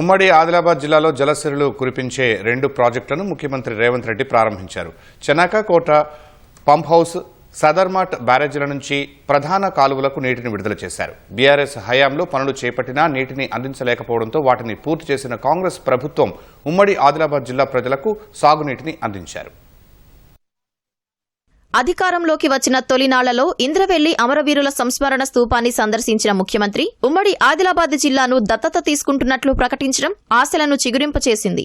ఉమ్మడి ఆదిలాబాద్ జిల్లాలో జలసిరులు కురిపించే రెండు ప్రాజెక్టులను ముఖ్యమంత్రి రేవంత్ రెడ్డి ప్రారంభించారు. చెనాక కోట పంప్ హౌస్ సదర్మాట్ బ్యారేజీల నుంచి ప్రధాన కాలువలకు నీటిని విడుదల చేశారు. బీఆర్ఎస్ హయాంలో పనులు చేపట్టినా నీటిని అందించలేకపోవడంతో వాటిని పూర్తి చేసిన కాంగ్రెస్ ప్రభుత్వం ఉమ్మడి ఆదిలాబాద్ జిల్లా ప్రజలకు సాగునీటిని అందించారు. అధికారంలోకి వచ్చిన తొలినాళ్ళలో ఇంద్రవెల్లి అమరవీరుల సంస్మరణ స్థూపాన్ని సందర్శించిన ముఖ్యమంత్రి ఉమ్మడి ఆదిలాబాద్ జిల్లాను దత్తత తీసుకుంటున్నట్లు ప్రకటించడం ఆశలను చిగురింపచేసింది.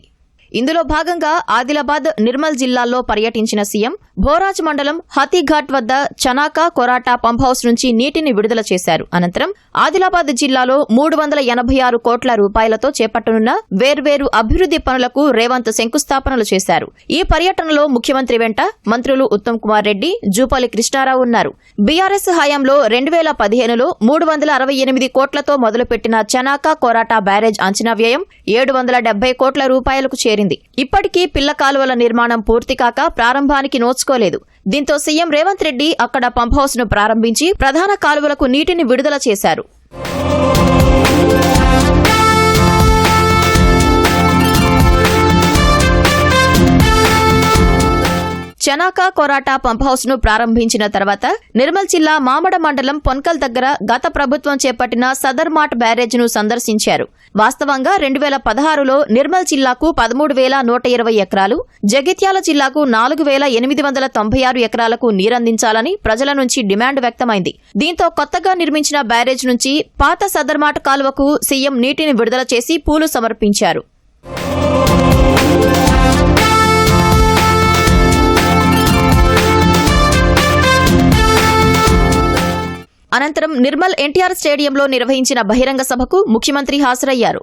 ఇందులో భాగంగా ఆదిలాబాద్ నిర్మల్ జిల్లాల్లో పర్యటించిన సీఎం భోరాజ్ మండలం హతీఘాట్ వద్ద చనాకా కొరాటా పంప్ హౌస్ నుంచి నీటిని విడుదల చేశారు. అనంతరం ఆదిలాబాద్ జిల్లాలో మూడు వందల ఎనభై ఆరు కోట్ల రూపాయలతో చేపట్టనున్న వేర్వేరు అభివృద్ది పనులకు రేవంత్ శంకుస్థాపనలు చేశారు. ఈ పర్యటనలో ముఖ్యమంత్రి వెంట మంత్రులు ఉత్తమ్ కుమార్ రెడ్డి జూపాలి కృష్ణారావు ఉన్నారు. బీఆర్ఎస్ హయాంలో రెండు వేల పదిహేనులో మూడు వందల అరవై ఎనిమిది కోట్లతో మొదలుపెట్టిన చనాకా కొరాటా బ్యారేజ్ అంచనా వ్యయం ఏడు వందల డెబ్బై కోట్ల రూపాయలకు చేరింది. ఇప్పటికీ పిల్ల కాలువల నిర్మాణం పూర్తి కాక ప్రారంభానికి నోచుకోలేదు. దీంతో సీఎం రేవంత్ రెడ్డి అక్కడ పంప్ హౌస్ను ప్రారంభించి ప్రధాన కాలువలకు నీటిని విడుదల చేశారు. చనాకా కొరాటా పంప్ హౌస్ను ప్రారంభించిన తర్వాత నిర్మల్ జిల్లా మామడ మండలం పొన్కల్ దగ్గర గత ప్రభుత్వం చేపట్టిన సదర్మాట్ బ్యారేజ్ను సందర్శించారు. వాస్తవంగా రెండు వేల పదహారులో నిర్మల్ జిల్లాకు పదమూడు వేల నూట ఇరవై ఎకరాలు జగిత్యాల జిల్లాకు నాలుగు వేల ఎనిమిది వందల తొంభై ఆరు ఎకరాలకు నీరందించాలని ప్రజల నుంచి డిమాండ్ వ్యక్తమైంది. దీంతో కొత్తగా నిర్మించిన బ్యారేజ్ నుంచి పాత సదర్మాట్ కాలువకు సీఎం నీటిని విడుదల చేసి పూలు సమర్పించారు. అనంతరం నిర్మల్ ఎన్టీఆర్ స్టేడియంలో నిర్వహించిన బహిరంగ సభకు ముఖ్యమంత్రి హాజరయ్యారు.